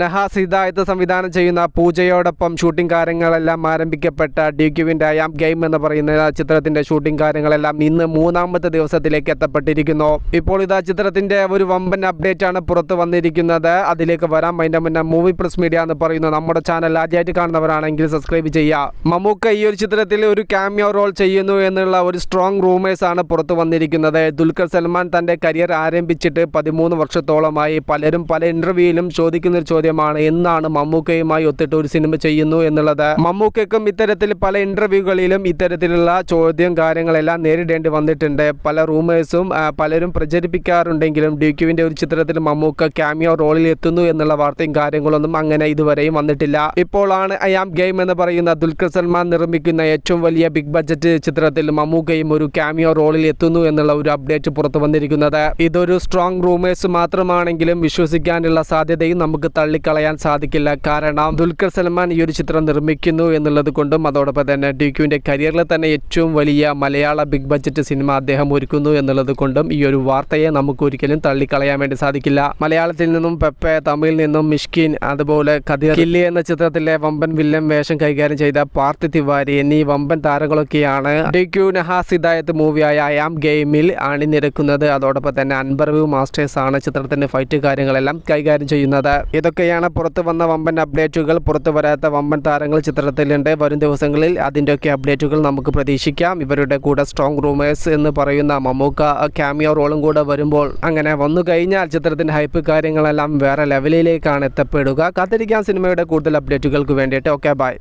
നഹാസ് ഹിദായത്ത് സംവിധാനം ചെയ്യുന്ന പൂജയോടൊപ്പം ഷൂട്ടിംഗ് കാര്യങ്ങളെല്ലാം ആരംഭിക്കപ്പെട്ട ഡ്യൂക്യുവിന്റെ അയാം ഗെയിം എന്ന് പറയുന്ന ചിത്രത്തിന്റെ ഷൂട്ടിംഗ് കാര്യങ്ങളെല്ലാം ഇന്ന് മൂന്നാമത്തെ ദിവസത്തിലേക്ക് എത്തപ്പെട്ടിരിക്കുന്നു. ഇപ്പോൾ ഇതാ ചിത്രത്തിന്റെ ഒരു വമ്പൻ അപ്ഡേറ്റ് ആണ് പുറത്ത് വന്നിരിക്കുന്നത്. അതിലേക്ക് വരാം. അതിന്റെ മുന്നേ മൂവി പ്രസ് മീഡിയ എന്ന് പറയുന്ന നമ്മുടെ ചാനൽ ആദ്യമായിട്ട് കാണുന്നവരാണെങ്കിൽ സബ്സ്ക്രൈബ് ചെയ്യുക. മമ്മൂക്ക ഈ ഒരു ചിത്രത്തിൽ ഒരു ക്യാമിയോ റോൾ ചെയ്യുന്നു എന്നുള്ള ഒരു സ്ട്രോങ് റൂമേഴ്സ് ആണ് പുറത്തു വന്നിരിക്കുന്നത്. ദുൽഖർ സൽമാൻ തന്റെ കരിയർ ആരംഭിച്ചിട്ട് പതിമൂന്ന് വർഷത്തോളമായി. പലരും പല ഇന്റർവ്യൂയിലും ചോദിക്കുന്ന ഒരു ചോദ്യമാണ്. എന്നാണ് മമ്മൂക്കയുമായി ഒത്തിട്ട് ഒരു സിനിമ ചെയ്യുന്നു എന്നുള്ളത്. മമ്മൂക്കയ്ക്കും ഇത്തരത്തിൽ പല ഇന്റർവ്യൂകളിലും ഇത്തരത്തിലുള്ള ചോദ്യം കാര്യങ്ങളെല്ലാം നേരിടേണ്ടി വന്നിട്ടുണ്ട്. പല റൂമേഴ്സും പലരും പ്രചരിപ്പിക്കാറുണ്ടെങ്കിലും ഡ്യൂക്യുവിന്റെ ഒരു ചിത്രത്തിൽ മമ്മൂക്ക ക്യാമിയോ റോളിൽ എത്തുന്നു എന്നുള്ള വാർത്തയും കാര്യങ്ങളൊന്നും അങ്ങനെ ഇതുവരെയും വന്നിട്ടില്ല. ഇപ്പോഴാണ് ഐ ആം ഗെയിം എന്ന് പറയുന്ന ദുൽഖർ സൽമാൻ നിർമ്മിക്കുന്ന ഏറ്റവും വലിയ ബിഗ് ബഡ്ജറ്റ് ചിത്രത്തിൽ മമ്മൂക്കയും ഒരു ക്യാമിയോ റോളിൽ എത്തുന്നു എന്നുള്ള ഒരു അപ്ഡേറ്റ് പുറത്തു വന്നിരിക്കുന്നത്. ഇതൊരു സ്ട്രോങ് റൂമേഴ്സ് മാത്രമാണെങ്കിലും വിശ്വസിക്കാനുള്ള സാധ്യതയും നമുക്ക് തള്ളിക്കളയാൻ സാധിക്കില്ല. കാരണം ദുൽഖർ സൽമാൻ ഈ ഒരു ചിത്രം നിർമ്മിക്കുന്നു എന്നുള്ളത് കൊണ്ടും അതോടൊപ്പം തന്നെ ഡി ക്യുവിന്റെ കരിയറിലെ തന്നെ ഏറ്റവും വലിയ മലയാള ബിഗ് ബഡ്ജറ്റ് സിനിമ അദ്ദേഹം ഒരുക്കുന്നു എന്നുള്ളത് കൊണ്ടും ഈ ഒരു വാർത്തയെ നമുക്ക് ഒരിക്കലും തള്ളിക്കളയാൻ വേണ്ടി സാധിക്കില്ല. മലയാളത്തിൽ നിന്നും പെപ്പെ തമിഴിൽ നിന്നും മിഷ്കിൻ അതുപോലെ കതിർ എന്ന ചിത്രത്തിലെ വമ്പൻ വില്ലൻ വേഷം കൈകാര്യം ചെയ്ത പാർത്ഥി തിവാരി എന്നീ വമ്പൻ താരങ്ങളൊക്കെയാണ് ഡ്യൂക്യു നഹാസ് ഹിദായത്ത് മൂവിയായ ആം ഗെയിമിൽ അണിനിരക്കുന്നത്. അതോടൊപ്പം തന്നെ അൻപർവ്യൂ മാസ്റ്റേഴ്സ് ആണ് ചിത്രത്തിന്റെ ഫൈറ്റ് കാര്യങ്ങളെല്ലാം കൈകാര്യം ചെയ്യുന്നത്. ഇതൊക്കെയാണ് പുറത്തു വന്ന വമ്പൻ അപ്ഡേറ്റുകൾ പുറത്തു വരാത്ത വമ്പൻ താരങ്ങൾ ചിത്രത്തിലുണ്ട്. വരും ദിവസങ്ങളിൽ അതിന്റെയൊക്കെ അപ്ഡേറ്റുകൾ നമുക്ക് പ്രതീക്ഷിക്കാം. ഇവരുടെ കൂടെ സ്ട്രോങ് റൂമേഴ്സ് എന്ന് പറയുന്ന മമ്മൂക്ക ക്യാമിയോ റോളും കൂടെ വരുമ്പോൾ അങ്ങനെ വന്നു കഴിഞ്ഞാൽ ചിത്രത്തിന്റെ ഹൈപ്പ് കാര്യങ്ങളെല്ലാം വേറെ ലെവലിലേക്കാണ് എത്തപ്പെടുക. കാത്തിരിക്കാം സിനിമയുടെ കൂടുതൽ അപ്ഡേറ്റുകൾക്ക് വേണ്ടിയിട്ട്. Okay bye